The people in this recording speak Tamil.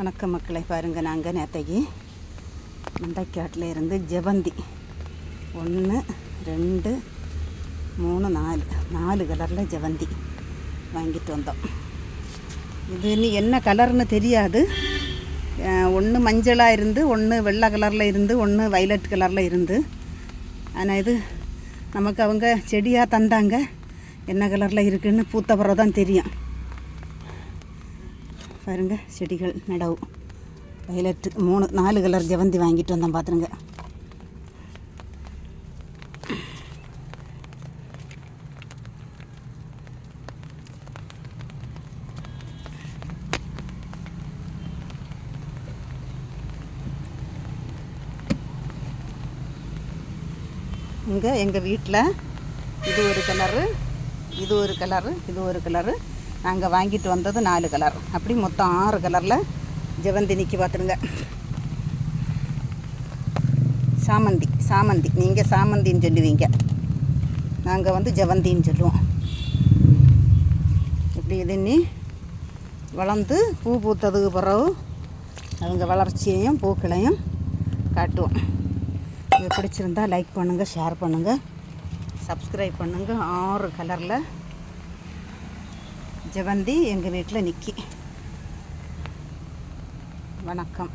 வணக்கம் மக்களை பாருங்கள் நாங்கள் நேத்தைக்கு மண்டைக்காட்டில் இருந்து ஜெவந்தி ஒன்று ரெண்டு மூணு நாலு. நாலு கலரில் ஜெவந்தி வாங்கிட்டு வந்தோம். இது இன்னும் என்ன கலர்னு தெரியாது. ஒன்று மஞ்சளாக இருந்து ஒன்று வெள்ளை கலரில் இருந்து ஒன்று வைலட் கலரில் இருந்து. ஆனால் இது நமக்கு அவங்க செடியாக தந்தாங்க. என்ன கலரில் இருக்குதுன்னு பூத்த பிறகு தான் தெரியும். பாருங்க செடிகள் நடவு. வயலட்டு மூணு நாலு கலர் ஜெவந்தி வாங்கிட்டு வந்தேன் பார்த்துருங்க இங்கே எங்கள் வீட்டில் இது ஒரு கலரு இது ஒரு கலரு இது ஒரு கலரு நாங்கள் வாங்கிட்டு வந்தது நாலு கலர். அப்படி மொத்தம் ஆறு கலரில் ஜெவந்தி நிற்கி பார்த்துருங்க சாமந்தி சாமந்தி. நீங்கள் சாமந்தின்னு சொல்லுவீங்க. நாங்கள் வந்து ஜெவந்தின்னு சொல்லுவோம். இப்படி இது வளர்ந்து பூ பூத்ததுக்கு பிறகு அவங்க வளர்ச்சியையும் பூக்களையும் காட்டுவோம். இது பிடிச்சிருந்தா லைக் பண்ணுங்கள் ஷேர் பண்ணுங்கள் சப்ஸ்கிரைப் பண்ணுங்கள் ஆறு கலரில் ஜெவந்தி எங்கள் வீட்டில் நிக்கி. வணக்கம்.